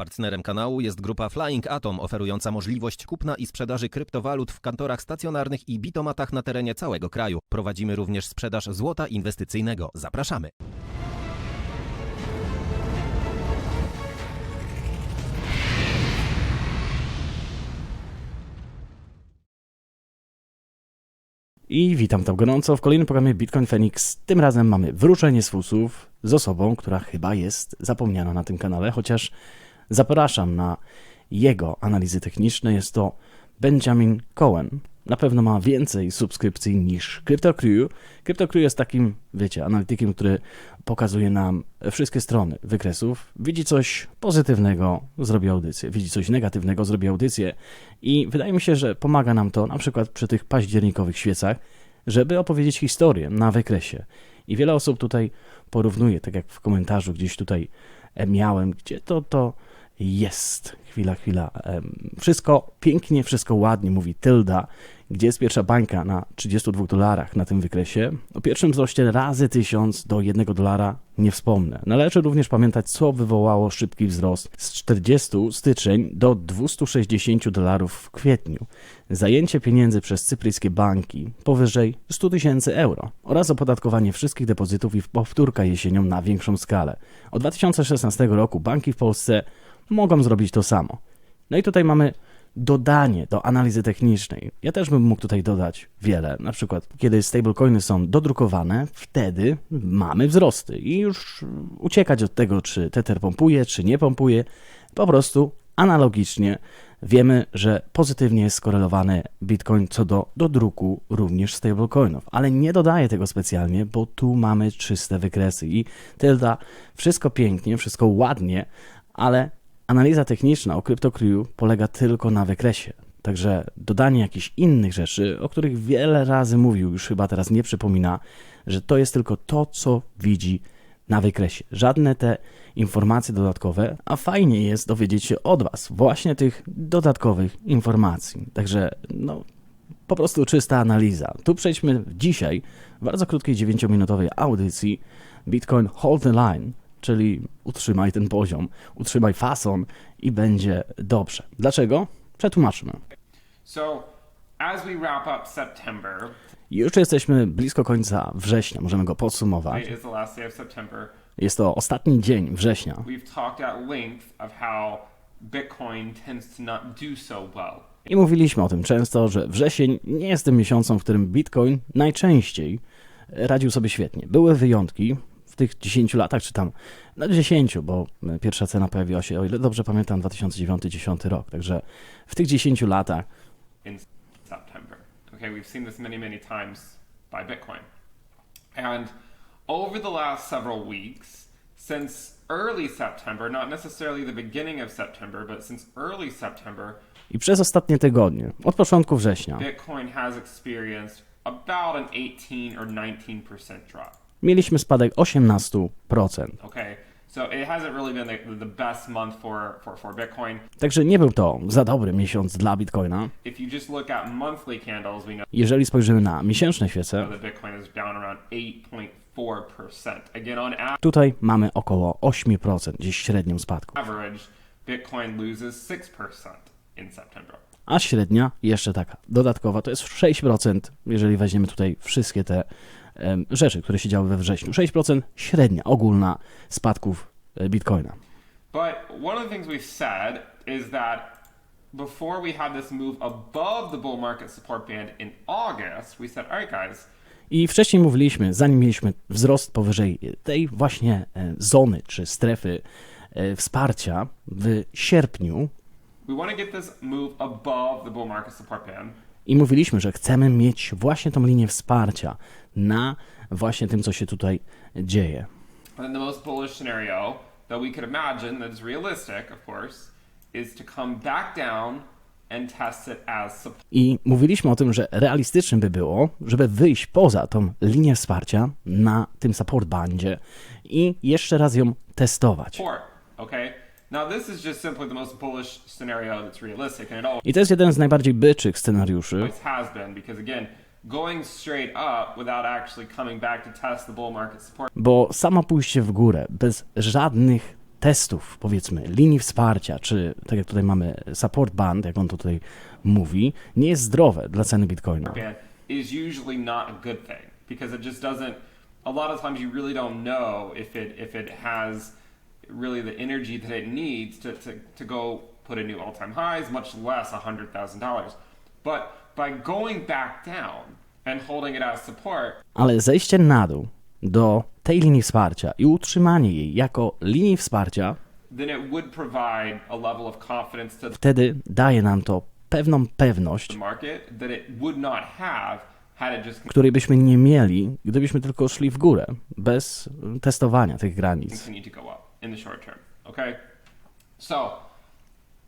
Partnerem kanału jest grupa Flying Atom, oferująca możliwość kupna i sprzedaży kryptowalut w kantorach stacjonarnych i bitomatach na terenie całego kraju. Prowadzimy również sprzedaż złota inwestycyjnego. Zapraszamy. I witam tam gorąco w kolejnym programie Bitcoin Phoenix. Tym razem mamy wróżenie z fusów z osobą, która chyba jest zapomniana na tym kanale, chociaż zapraszam na jego analizy techniczne. Jest to Benjamin Cohen. Na pewno ma więcej subskrypcji niż CryptoCrew. CryptoCrew jest takim, wiecie, analitykiem, który pokazuje nam wszystkie strony wykresów. Widzi coś pozytywnego, zrobi audycję. Widzi coś negatywnego, zrobi audycję. I wydaje mi się, że pomaga nam to na przykład przy tych październikowych świecach, żeby opowiedzieć historię na wykresie. I wiele osób tutaj porównuje, tak jak w komentarzu gdzieś tutaj miałem, gdzie to to jest. Chwila, chwila. Wszystko pięknie, wszystko ładnie, mówi Tylda. Gdzie jest pierwsza bańka na 32 dolarach na tym wykresie? O pierwszym wzroście razy 1000 do 1 dolara nie wspomnę. Należy również pamiętać, co wywołało szybki wzrost z 40 styczeń do 260 dolarów w kwietniu. Zajęcie pieniędzy przez cypryjskie banki powyżej 100 tysięcy euro oraz opodatkowanie wszystkich depozytów i powtórka jesienią na większą skalę. Od 2016 roku banki w Polsce mogą zrobić to samo. No i tutaj mamy dodanie do analizy technicznej. Ja też bym mógł tutaj dodać wiele. Na przykład, kiedy stablecoiny są dodrukowane, wtedy mamy wzrosty i już uciekać od tego, czy Tether pompuje, czy nie pompuje. Po prostu analogicznie wiemy, że pozytywnie jest skorelowany Bitcoin co do dodruku również stablecoinów, ale nie dodaję tego specjalnie, bo tu mamy czyste wykresy i Tylda, wszystko pięknie, wszystko ładnie, ale analiza techniczna o CryptoCrew polega tylko na wykresie. Także dodanie jakichś innych rzeczy, o których wiele razy mówił, już chyba teraz nie przypomina, że to jest tylko to, co widzi na wykresie. Żadne te informacje dodatkowe, a fajnie jest dowiedzieć się od Was właśnie tych dodatkowych informacji. Także, no, po prostu czysta analiza. Tu przejdźmy dzisiaj w bardzo krótkiej 9-minutowej audycji Bitcoin Hold the Line, czyli utrzymaj ten poziom, utrzymaj fason i będzie dobrze. Dlaczego? Przetłumaczmy. So, as we wrap up September, Już jesteśmy blisko końca września, możemy go podsumować. Jest to ostatni dzień września. we've talked at length of how Bitcoin tends to not do so well. I mówiliśmy o tym często, że wrzesień nie jest tym miesiącem, w którym Bitcoin najczęściej radził sobie świetnie. Były wyjątki tych 10 latach, czy tam no 10, bo pierwsza cena pojawiła się, o ile dobrze pamiętam, 2009-2010 rok. Także w tych 10 latach in September. Okay, we've seen this many, many times by Bitcoin. And over the last several weeks, since early September, not necessarily the beginning of September, but since early September, i przez ostatnie tygodnie, od początku września, Bitcoin has experienced about an 18 or 19% drop. Mieliśmy spadek 18%. Okay, so really the, the for, for, for. Także nie był to za dobry miesiąc dla Bitcoina. Candles, know Jeżeli spojrzymy na miesięczne świece, that Bitcoin is down around 8.4%. Again, on tutaj mamy około 8% gdzieś średnią spadku. average, Bitcoin loses 6% in September. A średnia jeszcze taka dodatkowa to jest 6%, jeżeli weźmiemy tutaj wszystkie te rzeczy, które się działy we wrześniu. 6% średnia ogólna spadków e, Bitcoina. But one of the things we've said is that before we had this move above the bull market support band in August, we said, all right, guys, I wcześniej mówiliśmy, zanim mieliśmy wzrost powyżej tej właśnie e, zony czy strefy e, wsparcia w sierpniu we want to get this move above the bull market support band. I mówiliśmy, że chcemy mieć właśnie tą linię wsparcia na właśnie tym, co się tutaj dzieje. And the most bullish scenario that we could imagine that is realistic, of course, is to come back down. I mówiliśmy o tym, że realistycznym by było, żeby wyjść poza tą linię wsparcia na tym support bandzie i jeszcze raz ją testować. Okay? Now, this is just simply the most bullish scenario that's realistic, and it always I to jest jeden z najbardziej byczych scenariuszy, has been, because again, going straight up without actually coming back to test the bull market support bo samo pójście w górę bez żadnych testów, powiedzmy, linii wsparcia, czy tak jak tutaj mamy support band, jak on to tutaj mówi, nie jest zdrowe dla ceny bitcoina. is usually not a good thing because it just doesn't. A lot of times you really don't know if it if it has really the energy that it needs to, to, to go put a new all-time highs, much less a hundred thousand dollars. But by going back down and holding it as support, Ale zejście na dół do tej linii wsparcia i utrzymanie jej jako linii wsparcia, wtedy daje nam to pewną pewność, której byśmy nie mieli, gdybyśmy tylko szli w górę, bez testowania tych granic. In the short term. Okay? So,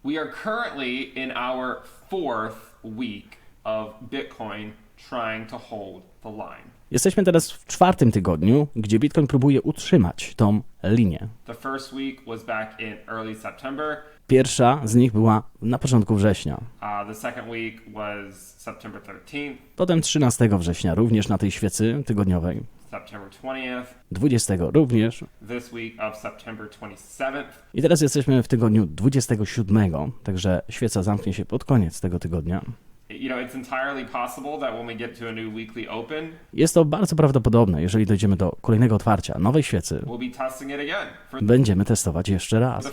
we are currently in our fourth week of Bitcoin trying to hold the line. Jesteśmy teraz w czwartym tygodniu, gdzie Bitcoin próbuje utrzymać tą linię. The first week was back in early September. Pierwsza z nich była na początku września. Uh, the second week was September 13th, Potem 13 września również na tej świecy tygodniowej. September 20th, 20 również. this week of September 27th. I teraz jesteśmy w tygodniu 27, także świeca zamknie się pod koniec tego tygodnia. Jest to bardzo prawdopodobne, jeżeli dojdziemy do kolejnego otwarcia nowej świecy, będziemy testować jeszcze raz.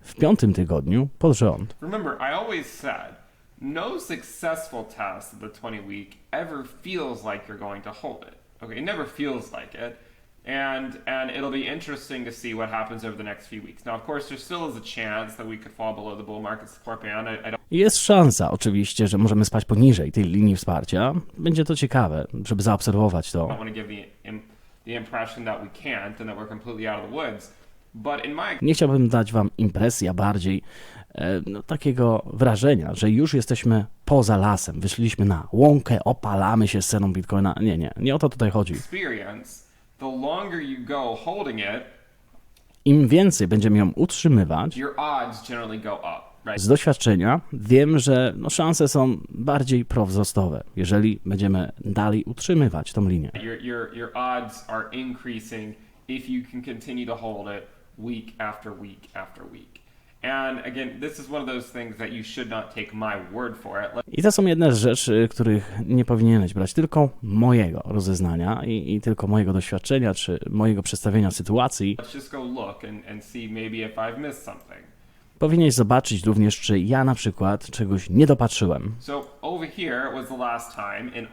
W piątym tygodniu pod rząd. Remember, I always said no successful test of the 20 week ever feels like you're going to hold it. Okay, it never feels like it. And and it'll be interesting to see what happens over the next few weeks. Now, of course, there still is a chance that we could fall below the bull market support band. I, I don't Jest szansa oczywiście, że możemy spać poniżej tej linii wsparcia. Będzie to ciekawe, żeby zaobserwować to. I don't want to give the im, the impression that we can't and that we're completely out of the woods. But in my Nie chciałbym dać wam impresji, a bardziej no, takiego wrażenia, że już jesteśmy poza lasem. Wyszliśmy na łąkę, opalamy się z ceną bitcoina. Nie, nie, nie o to tutaj chodzi. Im więcej będziemy ją utrzymywać, z doświadczenia wiem, że no, szanse są bardziej prowzrostowe, jeżeli będziemy dalej utrzymywać tą linię. Your, And again, this is one of those things that you should not take my word for it. I to są jedne z rzeczy, których nie powinieneś brać tylko mojego rozeznania i, i tylko mojego doświadczenia, czy mojego przedstawienia sytuacji. Let's just go look and, and see maybe if I've missed something. Powinieneś zobaczyć również, czy ja na przykład czegoś nie dopatrzyłem.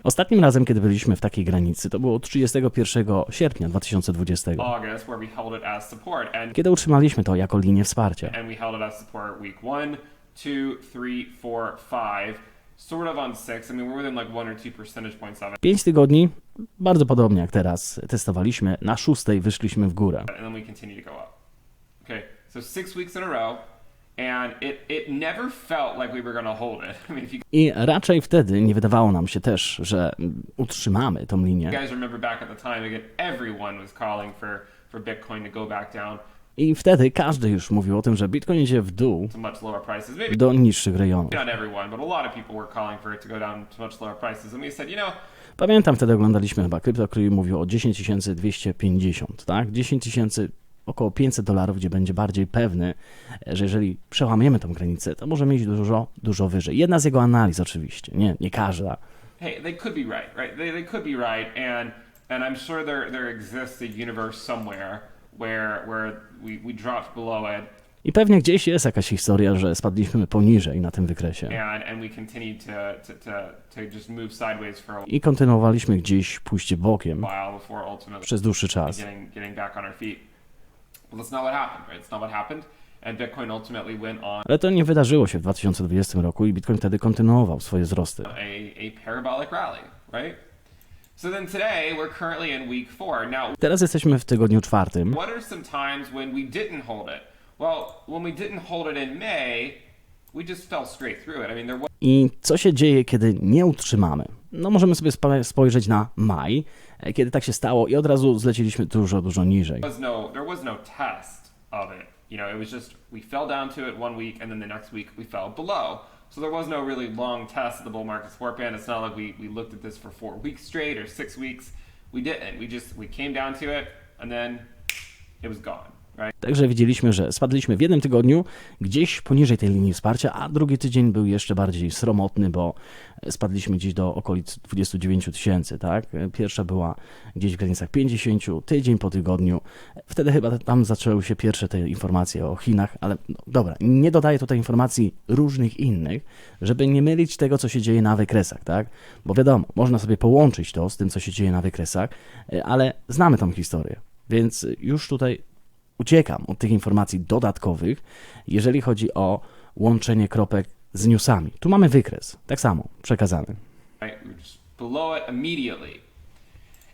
Ostatnim razem, kiedy byliśmy w takiej granicy, to było 31 sierpnia 2020, August where we held it as support and kiedy utrzymaliśmy to jako linię wsparcia. 5 tygodni, bardzo podobnie jak teraz testowaliśmy, na szóstej wyszliśmy w górę. and then we continue to go up. Okay, so six weeks in a row, I raczej wtedy nie wydawało nam się też, że utrzymamy tą linię. I wtedy każdy już mówił o tym, że Bitcoin idzie w dół do niższych rejonów. Pamiętam wtedy oglądaliśmy chyba krypto, który mówił o 10 250, tak? 10 tysięcy, około 500 dolarów, gdzie będzie bardziej pewny, że jeżeli przełamiemy tą granicę, to możemy iść dużo, dużo wyżej. Jedna z jego analiz oczywiście, nie, nie każda. hey, they could be right, right? They, they could be right, and and I'm sure there there exists a universe somewhere where where we, we dropped below it I pewnie gdzieś jest jakaś historia, że spadliśmy poniżej na tym wykresie. I kontynuowaliśmy gdzieś pójście bokiem przez dłuższy czas. Ale to nie wydarzyło się w 2020 roku i Bitcoin wtedy kontynuował swoje wzrosty. Teraz jesteśmy w tygodniu czwartym. what are some times when we didn't hold it? Well, when we didn't hold it in May, we just fell straight through it. I mean, there was I co się dzieje, kiedy nie utrzymamy? No możemy sobie spojrzeć na maj, kiedy tak się stało i od razu zleciliśmy dużo, dużo niżej. no no week, week we below. So there was no really long test of the bull market support band. It's not like we, we looked at this for four weeks straight or six weeks. We didn't. We just we came down to it, and then it was gone. Także widzieliśmy, że spadliśmy w jednym tygodniu gdzieś poniżej tej linii wsparcia, a drugi tydzień był jeszcze bardziej sromotny, bo spadliśmy gdzieś do okolic 29 tysięcy, tak? Pierwsza była gdzieś w granicach 50, tydzień po tygodniu. Wtedy chyba tam zaczęły się pierwsze te informacje o Chinach, ale no, dobra, nie dodaję tutaj informacji różnych innych, żeby nie mylić tego, co się dzieje na wykresach, tak? Bo wiadomo, można sobie połączyć to z tym, co się dzieje na wykresach, e, ale znamy tą historię, więc już tutaj uciekam od tych informacji dodatkowych, jeżeli chodzi o łączenie kropek z newsami. Tu mamy wykres, tak samo przekazany. We below it immediately.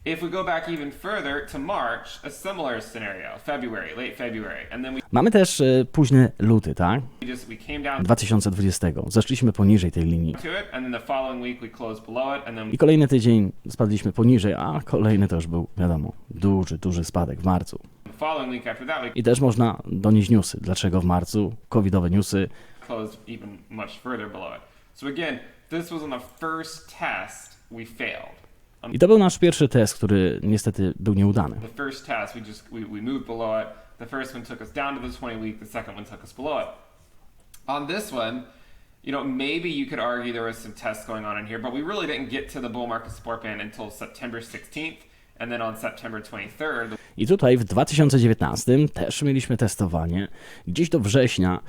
If we go back even further to March, a similar scenario, February, late February, and then we Mamy też e, późny luty, tak? just we came down 2020. Zeszliśmy poniżej tej linii. to it, and then the following week we closed below it, and then I kolejny tydzień spadliśmy poniżej, a kolejny to już był, wiadomo, duży, duży spadek w marcu. I też można donieść newsy. Dlaczego w marcu? Covidowe newsy. I to był nasz pierwszy test, który niestety był nieudany. the first test, we just we, we moved below it. The first one took us down to the 20 week. The second one took us below it. On this one, you know, maybe you could argue there was some tests going on in here, but we really didn't get to the bull market support band until September 16th, and then on September 23rd, the I tutaj w 2019 też mieliśmy testowanie. Gdzieś do września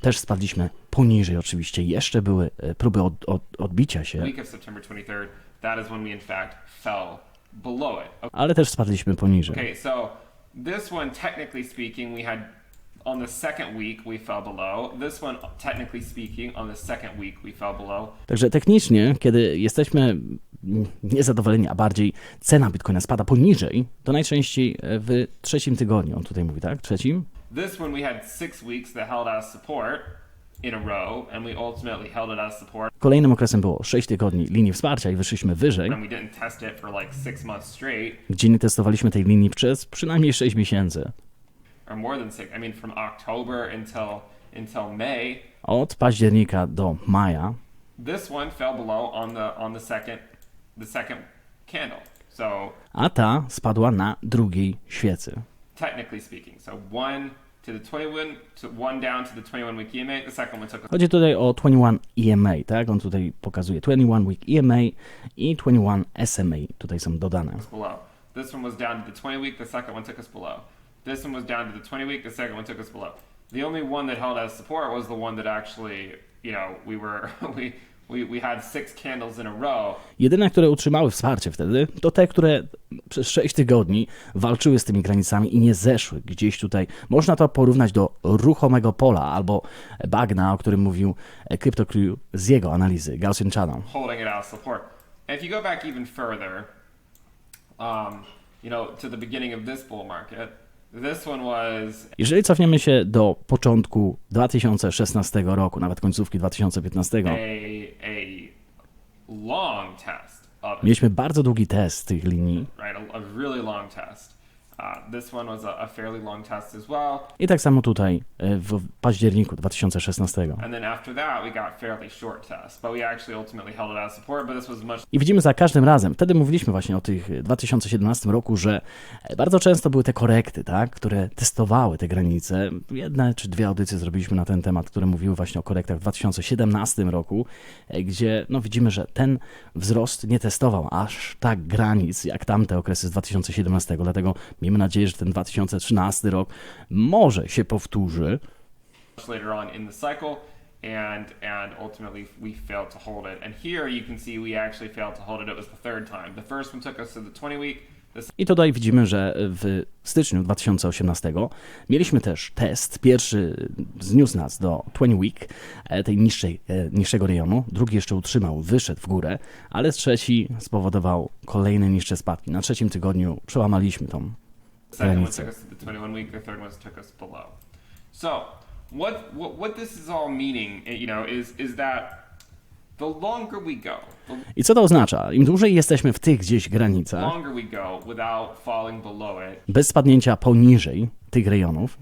też spadliśmy poniżej oczywiście. Jeszcze były e, próby od, od, odbicia się, week of September 23rd, that is when we in fact fell below it. ale też spadliśmy poniżej. Okay, so this one, technically speaking, we had on the second week we fell below. This one, technically speaking, on the second week we fell below. Także technicznie, kiedy jesteśmy niezadowoleni, a bardziej cena Bitcoina spada poniżej, to najczęściej w trzecim tygodniu, on tutaj mówi, tak? Trzecim? This one we had six weeks that held support in a row, and we ultimately held it as support, Kolejnym okresem było 6 tygodni linii wsparcia i wyszliśmy wyżej, and we didn't test it for like six months straight, gdzie nie testowaliśmy tej linii przez przynajmniej 6 miesięcy. Or more than six. I mean, from October until until May. Oh, Od października do maja This one fell below on the on the second the second candle. So a ta spadła na drugiej świecy. technically speaking, so one to the 21, to one down to the 21 week EMA. The second one took us Chodzi tutaj o 21 EMA, tak? On tutaj pokazuje 21 week EMA i 21 SMA, tutaj są dodane. below. This one was down to the 20 week. The second one took us below. This one was down to the 20 week. The second one took us below. The only one that held as support was the one that actually, you know, we were we we, we had six candles in a row. Jedyne, które utrzymały wsparcie wtedy, to te, które przez 6 tygodni walczyły z tymi granicami i nie zeszły gdzieś tutaj. Można to porównać do ruchomego pola albo bagna, o którym mówił CryptoCrew z jego analizy Gaussian Channel. holding it as support. And if you go back even further, um, you know, to the beginning of this bull market, Jeżeli cofniemy się do początku 2016 roku, nawet końcówki 2015, a a long test of it, mieliśmy bardzo długi test tych linii Uh, i tak samo tutaj e, w październiku 2016. And then after that, we got fairly short tests, but we actually ultimately held it as support. But this was much I widzimy za każdym razem, wtedy mówiliśmy właśnie o tych 2017 roku, że bardzo często były te korekty, tak, które testowały te granice. Jedne czy dwie audycje zrobiliśmy na ten temat, które mówiły właśnie o korektach w 2017 roku, e, gdzie no, widzimy, że ten wzrost nie testował aż tak granic jak tamte okresy z 2017. Dlatego miejmy nadzieję, że ten 2013 rok może się powtórzy. later on in the cycle. And and ultimately we failed to hold it. And here you can see we actually failed to hold it. It was the third time. The first one took us to the 20 week. I tutaj widzimy, że w styczniu 2018 mieliśmy też test. Pierwszy zniósł nas do 20 week, e, tej niższej, e, niższego rejonu. Drugi jeszcze utrzymał, wyszedł w górę, ale trzeci spowodował kolejne niższe spadki. Na trzecim tygodniu przełamaliśmy tą second one granicę. took us to the 21 week. The third one took us below. So what what, what this is all meaning, you know, is is that the longer we go, the I co to oznacza? Im dłużej jesteśmy w tych gdzieś granicach, longer we go without falling below it, bez spadnięcia poniżej tych rejonów,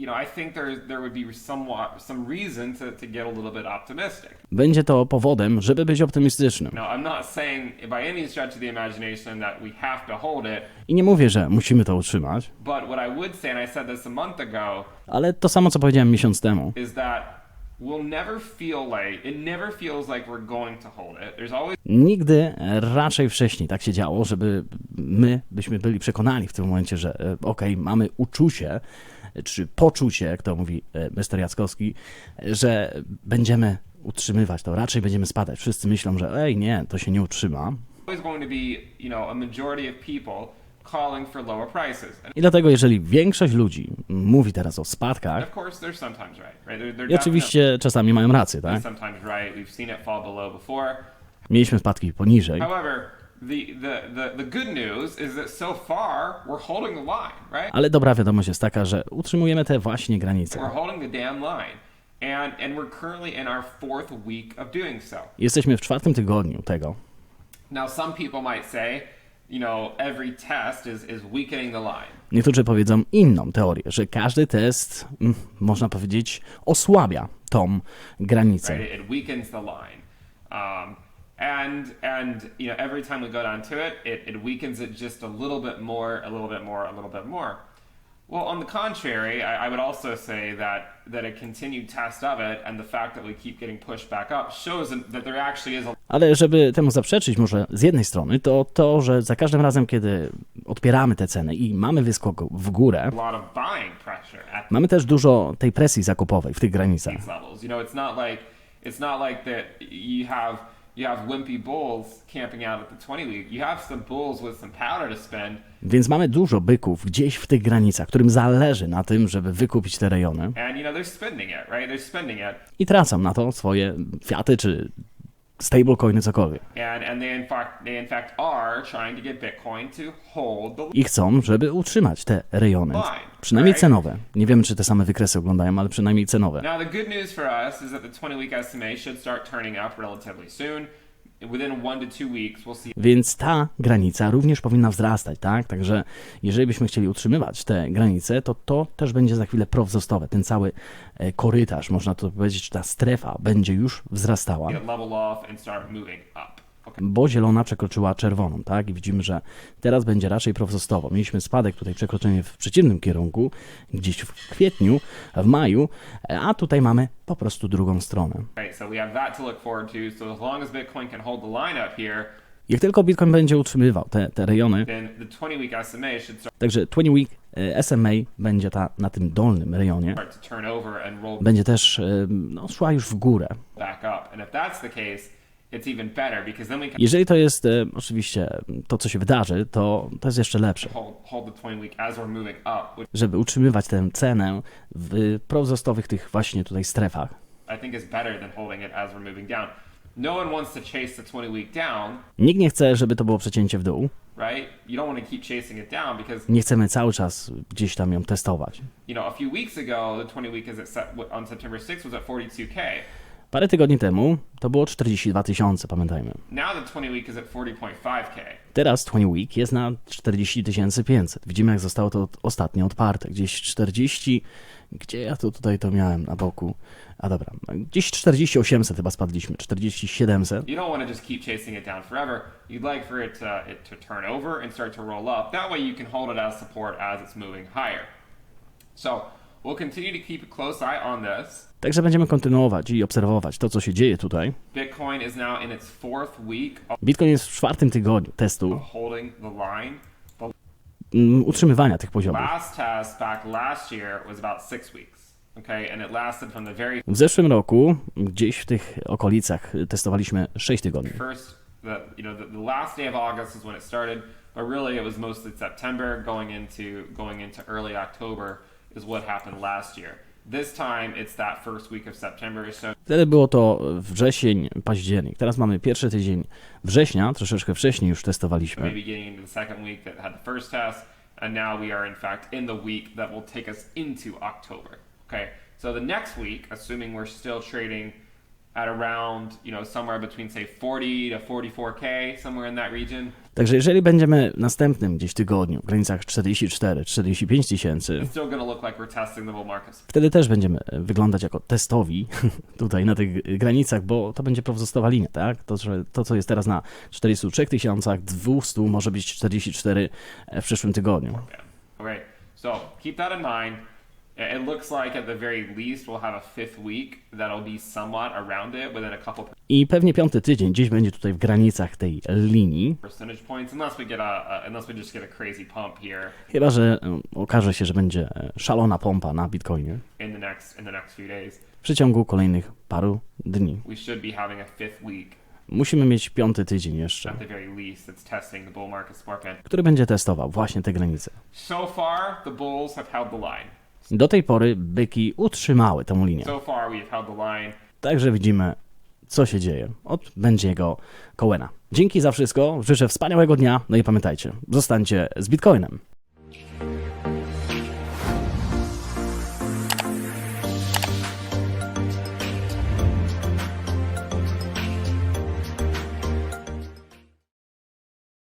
you know, I think there there would be somewhat some reason to, to get a little bit optimistic. Będzie to powodem, żeby być optymistycznym. Now, I'm not saying by any stretch of the imagination that we have to hold it, I nie mówię, że musimy to utrzymać, but what I would say, and I said this a month ago, ale to samo, co powiedziałem miesiąc temu. is that we'll never feel like it never feels like we're going to hold it. There's always Nigdy raczej wcześniej tak się działo, żeby my byśmy byli przekonani w tym momencie, że e, okej, mamy uczucie, czy poczucie, jak to mówi e, Mr. Jackowski, że będziemy utrzymywać to, raczej będziemy spadać. Wszyscy myślą, że ej, nie, to się nie utrzyma. I dlatego, jeżeli większość ludzi mówi teraz o spadkach, i oczywiście czasami mają rację, tak? Mieliśmy spadki poniżej, Ale dobra wiadomość jest taka, że utrzymujemy te właśnie granice. Jesteśmy w czwartym tygodniu tego. Now, some people might say, you know, every test is, is weakening the line. Niektórzy powiedzą inną teorię, że każdy test, mm, można powiedzieć, osłabia tą granicę. right? It, it weakens the line. Um, and and you know every time we go down to it, it, it weakens it just a little bit more, a little bit more, a little bit more. Well, on the contrary, I, I would also say that that a continued test of it and the fact that we keep getting pushed back up shows that there actually is a Ale żeby temu zaprzeczyć, może z jednej strony, to to, że za każdym razem, kiedy odpieramy te ceny i mamy wyskok w górę, at mamy też dużo tej presji zakupowej w tych granicach. You know, it's not like it's not like that you have you have wimpy bulls camping out at the 20 week. You have some bulls with some powder to spend Więc mamy dużo byków gdzieś w tych granicach, którym zależy na tym, żeby wykupić te rejony and you know they're spending it, right? They're spending it. i tracą na to swoje fiaty czy stablecoiny, cokolwiek. I chcą, żeby utrzymać te rejony, przynajmniej cenowe. Nie wiemy, czy te same wykresy oglądają, ale przynajmniej cenowe. Now the good news for us is that the 20 week SMA should start turning up relatively soon. Więc ta granica również powinna wzrastać, tak? Także jeżeli byśmy chcieli utrzymywać te granice, to to też będzie za chwilę prowzrostowe. Ten cały e, korytarz, można to powiedzieć, ta strefa będzie już wzrastała, bo zielona przekroczyła czerwoną, tak? I widzimy, że teraz będzie raczej prowzrostowo. Mieliśmy spadek, tutaj przekroczenie w przeciwnym kierunku, gdzieś w kwietniu, w maju, a tutaj mamy po prostu drugą stronę. Jak tylko Bitcoin będzie utrzymywał te, te rejony, then the 20 week SMA should start także 20 Week e, SMA będzie ta na tym dolnym rejonie, będzie też e, no, szła już w górę. Jeżeli to jest e, oczywiście to, co się wydarzy, to, to jest jeszcze lepsze. hold, hold the 20 week as we're moving up, which Żeby utrzymywać tę cenę w prowzrostowych tych właśnie tutaj strefach. I think is better than holding it as we're moving down. One wants to chase the 20 week down, Nikt nie chce, żeby to było przecięcie w dół. Nie chcemy cały czas gdzieś tam ją testować. you know, a few weeks ago, the 20 week is at on September 6th was at 42K. Parę tygodni temu to było 42 tysiące, pamiętajmy. Now the 20 week is at 40.5K. Teraz 20 Week jest na 40 500. Widzimy, jak zostało to ostatnio odparte. Gdzieś 40. Gdzie ja to tutaj to miałem na boku? A dobra, gdzieś 40 800 chyba spadliśmy. 40 700. You don't want to just keep chasing it down forever. You'd like for it to, it to turn over and start to roll up. That way you can hold it as support as it's moving higher. So we'll continue to keep a close eye on this. Także będziemy kontynuować i obserwować to, co się dzieje tutaj. Bitcoin is now in its fourth week of Bitcoin jest w czwartym tygodniu testu mm, utrzymywania tych poziomów. W zeszłym roku, gdzieś w tych okolicach, testowaliśmy 6 tygodni. but really it was mostly September going into going into early October is what happened last year. This time it's that first week of September, so Wtedy było to wrzesień, październik. Teraz mamy pierwszy tydzień września, troszeczkę wcześniej już testowaliśmy. maybe getting into the second week that had the first test, and now we are in fact in the week that will take us into October. Okay, so the next week, assuming we're still trading at around you know somewhere between say 40 to 44k, somewhere in that region. Także jeżeli będziemy w następnym gdzieś tygodniu w granicach 44-45 tysięcy, wtedy też będziemy wyglądać jako testowi tutaj na tych granicach, bo to będzie pozostawa linia, tak? To, że to co jest teraz na 403 tysiącach, 200 może być 44 w przyszłym tygodniu. Yeah. Okay, so keep that in mind. It looks like at the very least we'll have a fifth week that'll be somewhat around it within a couple I pewnie piąty tydzień gdzieś będzie tutaj w granicach tej linii, percentage points, unless we get a, unless we just get a crazy pump here chyba że e, okaże się, że będzie e, szalona pompa na Bitcoinie in the next in the next few days. w przeciągu kolejnych paru dni. We should be having a fifth week Musimy mieć piąty tydzień jeszcze, at the very least that's testing the bull market scorpion. który będzie testował właśnie te granice. So far, the bulls have held the line. Do tej pory byki utrzymały tę linię. Także widzimy, co się dzieje od Benjiego Coena. Dzięki za wszystko, życzę wspaniałego dnia, no i pamiętajcie, zostańcie z Bitcoinem.